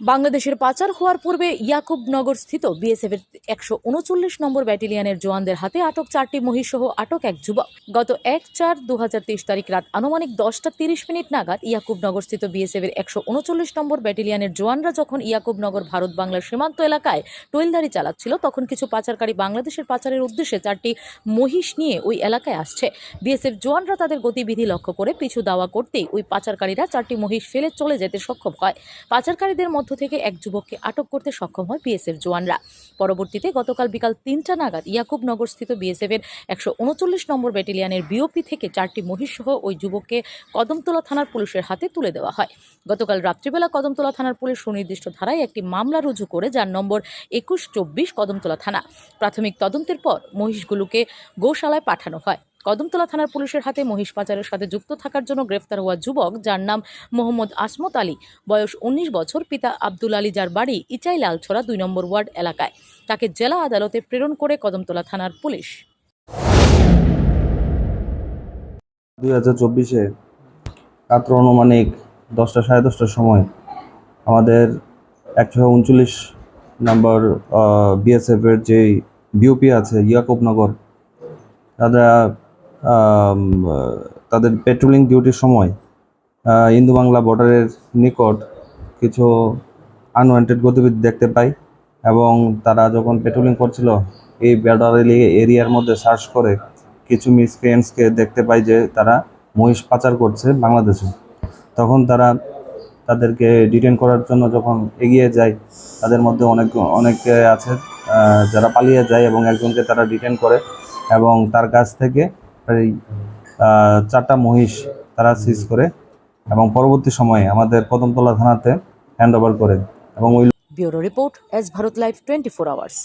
বাংলাদেশের পাচার হওয়ার পূর্বে ইয়াকুবনগর স্থিত বিএসএফ এর একশো উনচল্লিশ নম্বর ব্যাটালিয়নের জওয়ানদের হাতে আটক চারটি মহিষসহ আটক এক যুবক। গত এক চার দু তারিখ রাত আনুমানিক দশটা তিরিশ মিনিট নাগাদ ইয়াকুবনগর স্থিত বিএসএফ এর একশো উনচল্লিশ নম্বর ব্যাটালিয়নের জওয়ানরা যখন ইয়াকুবনগর ভারত বাংলার সীমান্ত এলাকায় টোয়েলদারি চালাচ্ছিল, তখন কিছু পাচারকারী বাংলাদেশের পাচারের উদ্দেশ্যে চারটি মহিষ নিয়ে ওই এলাকায় আসছে। বিএসএফ জওয়ানরা তাদের গতিবিধি লক্ষ্য করে পিছু দাওয়া করতেই ওই পাচারকারীরা চারটি মহিষ ফেলে চলে যেতে সক্ষম হয়। পাচারকারীদের মধ্য থেকে এক যুবককে আটক করতে সক্ষম হয় বিএসএফ জওয়ানরা। পরবর্তীতে গতকাল বিকাল তিনটা নাগাদ ইয়াকুবনগর স্থিত বিএসএফ এর একশো উনচল্লিশ নম্বর ব্যাটালিয়নের বিওপি থেকে চারটি মহিষসহ ওই যুবককে কদমতলা থানার পুলিশের হাতে তুলে দেওয়া হয়। গতকাল রাত্রিবেলা কদমতলা থানার পুলিশ সুনির্দিষ্ট ধারায় একটি মামলা রুজু করে, যার নম্বর একুশ চব্বিশ কদমতলা থানা। প্রাথমিক তদন্তের পর মহিষগুলোকে গোশালায় পাঠানো হয়। কদমতলা থানার পুলিশের হাতে মহিষ পাচারের সাথে যুক্ত থাকার জন্য গ্রেফতার হওয়া যুবক, যার নাম মোহাম্মদ আসমত আলী। বয়স উনিশ বছর, পিতা আব্দুল আলী, যার বাড়ি ইচাই লালছড়া, দুই নম্বর ওয়ার্ড এলাকায়। তাকে জেলা আদালতে প্রেরণ করে কদমতলা থানার পুলিশ। দুই হাজার চব্বিশে রাত্র অনুমানিক দশটা, সাড়ে দশটার সময় আমাদের একশো উনচল্লিশ নম্বর বিএসএফের যে বিওপি আছে, ইয়াকুবনগর, তারা তাদের পেট্রোলিং ডিউটির সময় ইন্দু বাংলা বর্ডারের নিকট কিছু আনওয়ান্টেড গতিবিধি দেখতে পাই এবং তারা যখন পেট্রোলিং করছিল, এই বর্ডার এরিয়ার মধ্যে সার্চ করে কিছু মিসক্রিয়েন্টসকে দেখতে পাই যে তারা মহিষ পাচার করছে বাংলাদেশে। তখন তারা তাদেরকে ডিটেন করার জন্য যখন এগিয়ে যায়, তাদের মধ্যে অনেক, অনেকে আছে যারা পালিয়ে যায় এবং একজনকে তারা ডিটেন করে এবং তার কাছ থেকে এই চারটা মহিষ তারা সিজ করে এবং পরবর্তী সময়ে আমাদের কদমতলা থানাতে হ্যান্ড ওভার করে এবং ওই bureau report S Bharat live twenty four hours.